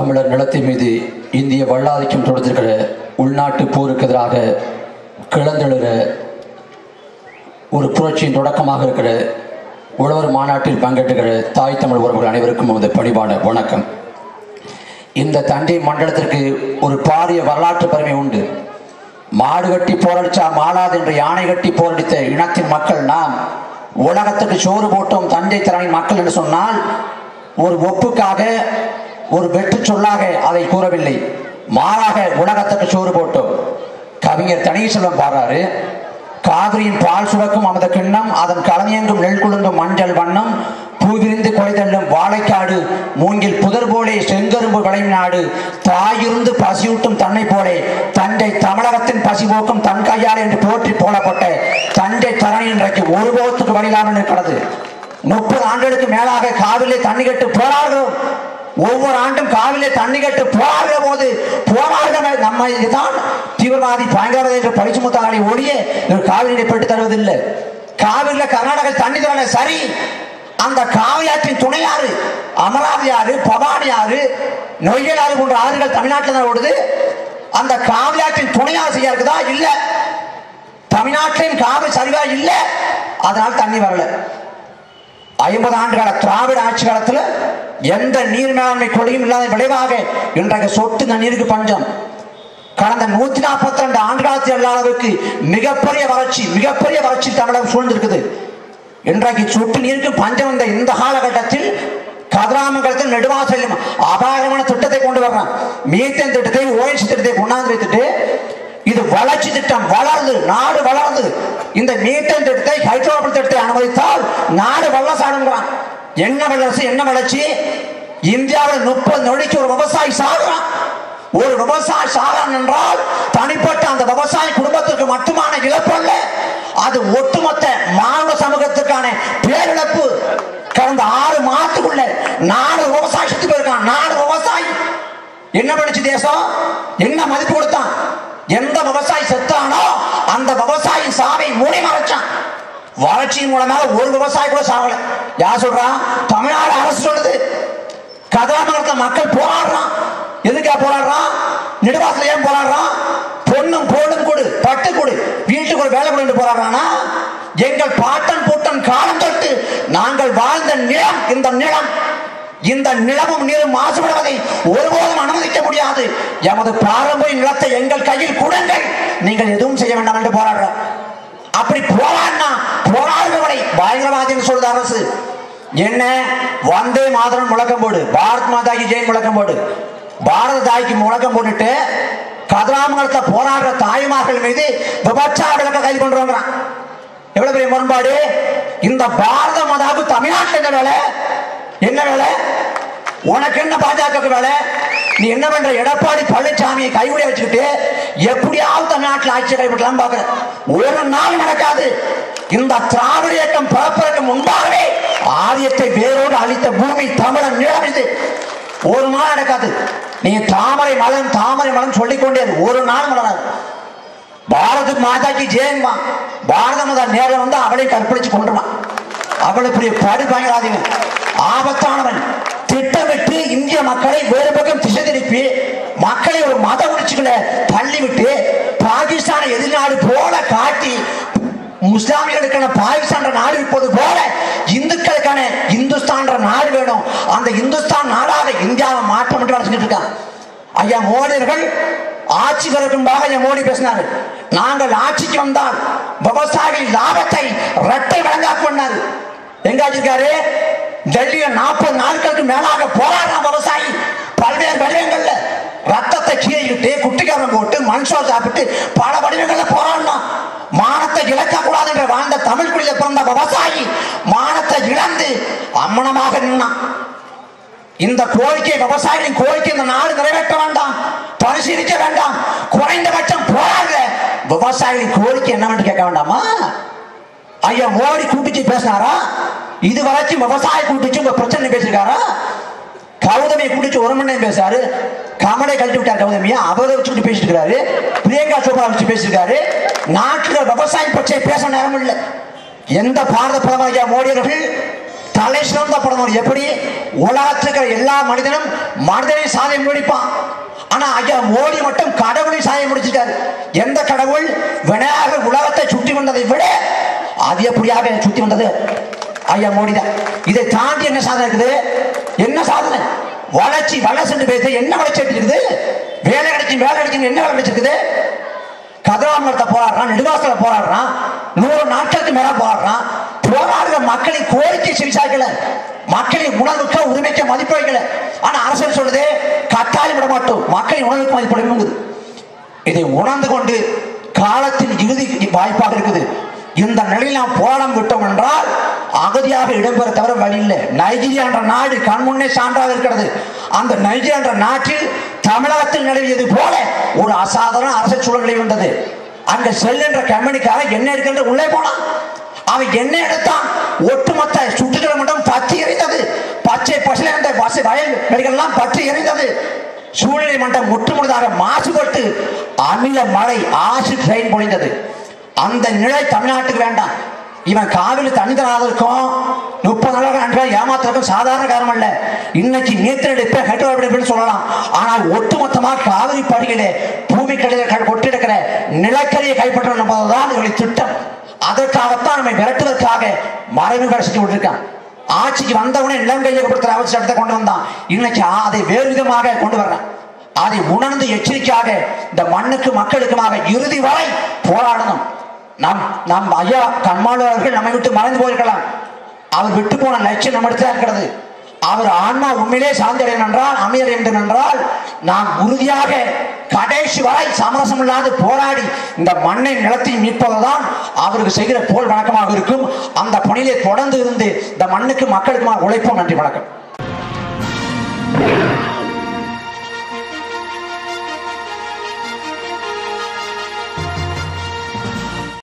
தமிழர் நிலத்தின் மீது இந்திய வல்லாதிக்கம் தொடுத்திருக்கிற உள்நாட்டு போருக்கு எதிராக கிளந்தெழுகிற ஒரு புரட்சியின் தொடக்கமாக இருக்கிற உழவர் மாநாட்டில் பங்கேற்றுகிற தாய் தமிழ் உறவுகள் அனைவருக்கும் நமது பணிவான வணக்கம். இந்த தண்டை மண்டலத்திற்கு ஒரு பாரிய வரலாற்று பெருமை உண்டு. மாடு கட்டி போரடிச்சா மாளாது என்று யானை கட்டி போரடித்த இனத்தின் மக்கள் நாம் உலகத்துக்கு சோறு போட்டோம் தஞ்சை திறனின் மக்கள் என்று சொன்னால் ஒரு ஒப்புக்காக ஒரு வெற்று சொல்லாக அதை கூறவில்லை. மாறாக உலகத்துக்கு சோறு போட்டோம். கவிஞர் தனீசெல்வம் பாடுறாரு காவிரியின் பால் சுரக்கும் அமத கிண்ணம் அதன் கலனியங்கும் நெல் குழுந்தும் மஞ்சள் வண்ணம் பூவிரிந்து கொலைதள்ளும் வாழைக்காடு மூங்கில் புதர் போலே செங்கரும்பு விளையும் நாடு தாயிருந்து பசியூட்டும் தன்னை போலே தஞ்சை தமிழகத்தின் பசி போக்கும் தன் கையால் என்று போற்றி போடப்பட்ட தஞ்சை தரணி இன்றைக்கு ஒருபோகத்துக்கு வழியிலாமல் இருக்கிறது முப்பது ஆண்டுகளுக்கு மேலாக காவிரிலே தண்ணி கட்டு போராடுகிறோம். ஒவ்வொரு ஆண்டும் காவிலே தண்ணி கட்டு போராடுகிற போது போராடுகிற நம்ம இதுதான் தீவிரவாதி பயங்கரவாதி என்று பழிச்சு முத்தாளி ஒழிய இவர் காவிரியை பெற்று தருவதில்லை. காவிரியில கர்நாடக தண்ணி தரல. சரி அந்த காவியாற்றின் துணை ஆறு அமராவதி ஆறு பவானி ஆறு நொய்யல் ஆறு போன்ற ஆறுகள் தமிழ்நாட்டில் தான் ஓடுது. அந்த காவியாற்றின் துணை ஆறு சரியா இருக்குதா இல்ல. தமிழ்நாட்டிலும் காவிரி சரிவா இல்ல. அதனால் தண்ணி வரல. ஐம்பது ஆண்டு கால திராவிட ஆட்சி காலத்தில் எந்த நீர் மேலாண்மை கொள்கையும் இல்லாத விளைவாக இன்றைக்கு சொட்டு நீருக்கு பஞ்சம். கடந்த நூத்தி நாற்பத்தி ரெண்டு ஆண்டு காலத்தில் எல்லா அளவுக்கு மிகப்பெரிய வறட்சி மிகப்பெரிய வறட்சி தமிழகம் சூழ்ந்திருக்குது. இன்றைக்கு சொட்டு நீருக்கு பஞ்சம் வந்த இந்த காலகட்டத்தில் கதிராமங்கலத்தில் நெடுவாசலும் அபாயமான திட்டத்தை கொண்டு வர்றான் மீத்தேன் திட்டத்தை ஓஎன்சி திட்டத்தை கொண்டாந்து வைத்துட்டு இது வளர்ச்சி திட்டம் வளர்ந்து நாடு வளர்ந்து இந்த மீத்தேன் திட்டத்தை ஹைட்ரோபல் திட்டத்தை அனுமதித்தால் நாடு வல்லசாடுங்கிறான் என்ன வளர்ச்சி என்ன வளர்ச்சி? இந்தியாவில் முப்பது நொடிக்கு ஒரு விவசாயி சாகுறான். ஒரு விவசாயி சாகிறான் என்றால் தனிப்பட்ட அந்த விவசாய குடும்பத்திற்கு மட்டுமான இழப்பு அல்ல. அது ஒட்டுமொத்த மாணவ சமூகத்துக்கான பேரிழப்பு. கடந்த ஆறு மாதத்துக்குள்ள நாலு விவசாயி செத்து போயிருக்கான். நாலு விவசாயி. என்ன படிச்சு தேசம்? என்ன மதிப்பு கொடுத்தான்? எந்த விவசாயி செத்தான்? வறட்சியின் மூலமாக ஒரு விவசாயி கூட சாகல. யார் சொல்றான் தமிழ்நாடு அரசு சொல்லுது. கதிராமங்கலத்துல மக்கள் போராடுறான். எதுக்கா போராடுறான்? நெடுவாசல ஏன் போராடுறான்? பொண்ணும் பொருளும் கொடு பட்டு கொடு வீட்டுக்கு ஒரு வேலை கொண்டு போராடுறானா? எங்கள் பாட்டன் பூட்டன் காலம் தொட்டு நாங்கள் வாழ்ந்த நிலம் இந்த நிலம். இந்த நிலமும் நீரும் மாசுபடுவதை ஒருபோதும் அனுமதிக்க முடியாது. எமது பாரம்பரிய நிலத்தை எங்கள் கையில் கொடுங்கள். நீங்கள் எதுவும் செய்ய வேண்டாம் என்று போராடுறோம் அப்படி போராடினா போராடுபவரை பயங்கரவாதின்னு சொல்லுது அரசு. என்ன? வந்தே மாதரம் முழக்கம் போடு. பாரத் மாதாக்கு ஜெய் முழக்கம் போடு. பாரத தாய்க்கு முழக்கம் போட்டுட்டு கதிராமங்கலத்தை போராடுற தாய்மார்கள் மீது விபச்சார விளக்க கைது பண்றோங்கிறான். எவ்வளவு பெரிய முரண்பாடு? இந்த பாரத மாதாவுக்கு தமிழ்நாட்டில் என்ன வேலை? என்ன வேலை? உனக்கு என்ன பாஜக வேலை? நீ என்ன பண்ற? எடப்பாடி பழனிசாமியை கைவிட வச்சுக்கிட்டு எப்படியாவது தமிழ்நாட்டில் ஆட்சி கைவிடலாம் பாக்குற ஒரு நாள் நடக்காது. இந்த திராவிட இயக்கம் பிறப்பதற்கு முன்பாகவே ஆரியத்தை வேரோடு அழித்த பூமி தமிழன் நிலம் ஒரு நாள் நடக்காது. நீ தாமரை மலன் தாமரை மலன் சொல்லிக்கொண்டே ஒரு நாள் மலராது. பாரத மாதாக்கு ஜெயன்பா பாரத மாதா நேரம் வந்து அவளை கற்பழிச்சு கொண்டுருவான் அவளை பெரிய படு பயங்கராதீங்க ஆபத்தானவன். திட்டமிட்டு இந்திய மக்களை வேறு மக்களை ஒரு மத உணர்ச்சிகளை தள்ளிவிட்டு பாகிஸ்தானை எதிர்நாடு போல காட்டி முஸ்லாமியர்களுக்கான பாகிஸ்தான் நாடு இருப்பது போல இந்துக்களுக்கான இந்துஸ்தான் நாடு வேணும். அந்த இந்துஸ்தான் நாடாக இந்தியாவை மாற்றம் என்று நினைச்சிட்டு இருக்கான் ஐயா மோடியர்கள் ஆட்சி வருகின்றாக ஐயா மோடி பேசினார். நாங்கள் ஆட்சிக்கு வந்தால் விவசாயி லாபத்தை இரட்டை வழங்காக்கு பண்ணாரு எங்க ஆச்சிருக்காரு டெல்லியில நாற்பது நாட்களுக்கு மேலாக போராடுறான் விவசாயி. பல்வேறு வடிவங்கள்ல ரத்தத்தை கீழிட்டு குட்டிக்காரன் போட்டு மண்சோர் சாப்பிட்டு பல வடிவங்கள்ல போராடணும் மானத்தை இழக்க கூடாது என்று வாழ்ந்த தமிழ் குடியில பிறந்த விவசாயி மானத்தை இழந்து அம்மனமாக நின்னான். இந்த கோரிக்கை விவசாயிகளின் கோரிக்கை இந்த நாடு நிறைவேற்ற வேண்டாம் பரிசீலிக்க வேண்டாம் குறைந்தபட்சம் போராடுற விவசாயிகளின் கோரிக்கை என்னவென்று கேட்க வேண்டாமா? ஐயா மோடி கூட்டிச்சு பேசினாரா? இது வரைக்கும் விவசாய கூட்டிச்சு உங்க பிரச்சனை பேசிருக்காரா கௌதமியை பிடிச்சி ஒரு மணி நேரம் பேசாரு கமலை கழட்டி விட்டார் கௌதமியா. அவரை வச்சுக்கிட்டு பேசிட்டு இருக்காரு பிரியங்கா சோபா வச்சு பேசியிருக்காரு நாட்டில் விவசாய பிரச்சனை பேச நேரம் இல்லை. எந்த பாரத பிரதமர் ஐயா மோடி அவர்கள் தலை சிறந்த பிரதமர். எப்படி? உலகத்துக்கு எல்லா மனிதனும் மனிதனை சாதனை முடிப்பான். ஆனா ஐயா மோடி மட்டும் கடவுளை சாதனை முடிச்சிட்டாரு. எந்த கடவுள்? விநாயகர் உலகத்தை சுற்றி வந்ததை விட அது எப்படியாக சுற்றி வந்தது ஐயா மோடி தான் இதை தாண்டி என்ன சாதனை இருக்குது? என்ன சாதனை? வளர்ச்சி வளர்ச்சி பேச என்ன வளர்ச்சி இருக்குது? வேலை கிடைக்கும் வேலை கிடைக்கும் என்ன வேலை கிடைச்சிருக்குது கதிராமரத்தை போராடுறான் நெடுவாசல போராடுறான் நூறு நாட்களுக்கு மேல போராடுறான். போராடுற மக்களின் கோரிக்கை செவிசாய்க்கல மக்களின் உணர்வுக்க உரிமைக்க மதிப்பு வைக்கல. ஆனா அரசு சொல்லுது கட்டாயம் விட மாட்டோம். மக்களின் உணர்வுக்கு மதிப்பு இதை உணர்ந்து கொண்டு காலத்தின் இறுதி வாய்ப்பாக இருக்குது. இந்த நிலையில் நாம் போராடம் விட்டோம் என்றால் அகதியாக இடம்பெற தவிர வழி இல்லை. நைஜீரியா என்ற நாடு கண்முன்னே சான்றாக இருக்கிறது. அந்த நைஜீரியா என்ற நாட்டில் தமிழகத்தில் நிலவியது போல ஒரு அசாதாரண அரசு சூழல் வந்தது. அங்க செல் என்ற கம்பெனிக்காக என்ன எடுக்கின்ற உள்ளே போனான். அவன் என்ன எடுத்தான்? ஒட்டுமொத்த சுற்றுச்சூழல் மன்றம் பற்றி எறிந்தது பச்சை பசுல இருந்த பசு வயல் எல்லாம் பற்றி எறிந்தது சூழ்நிலை மன்றம் ஒட்டுமுழுதாக மாசுபட்டு அமில மழை ஆசு ட்ரெயின் பொழிந்தது. அந்த நிலை தமிழ்நாட்டுக்கு வேண்டாம். இவன் காவிரி தண்ணி தராதற்கும் முப்பது நாளாக அன்றாக ஏமாத்துறதுக்கும் சாதாரண காரணம் அல்ல. இன்னைக்கு நீர்த்தெடுப்ப ஹைட்ரோபிடிப்பு சொல்லலாம். ஆனால் ஒட்டுமொத்தமாக காவிரி படுகையிலே பூமி கடையில் கொட்டிருக்கிற நிலக்கரியை கைப்பற்றணும் என்பதுதான் இவருடைய திட்டம். அதற்காகத்தான் நம்மை விரட்டுவதற்காக மறைமுக செஞ்சு கொண்டிருக்கான் ஆட்சிக்கு வந்தவனே நிலம் கையகப்படுத்துற அவசியத்தை கொண்டு வந்தான். இன்னைக்கு அதை வேறு விதமாக கொண்டு வர்றான். அதை உணர்ந்து எச்சரிக்கையாக இந்த மண்ணுக்கு மக்களுக்குமாக இறுதி வரை போராடணும். நம் நம் ஐயா கண்மாளர்கள் நம்மை விட்டு மறைந்து போயிருக்கலாம். அவர் விட்டு போன லட்சியம் நம்மிடத்தான் இருக்கிறது. அவர் ஆன்மா உண்மையிலே சாந்தி அடையணும் என்றால் அமைய வேண்டும் என்றால் நாம் உறுதியாக கடைசி வரை சமரசம் இல்லாது போராடி இந்த மண்ணை நிலத்தை மீட்பதுதான் அவருக்கு செய்கிற போல் வணக்கமாக இருக்கும். அந்த பணியிலே தொடர்ந்து இருந்து இந்த மண்ணுக்கு மக்களுக்குமா உழைப்போம். நன்றி வணக்கம்.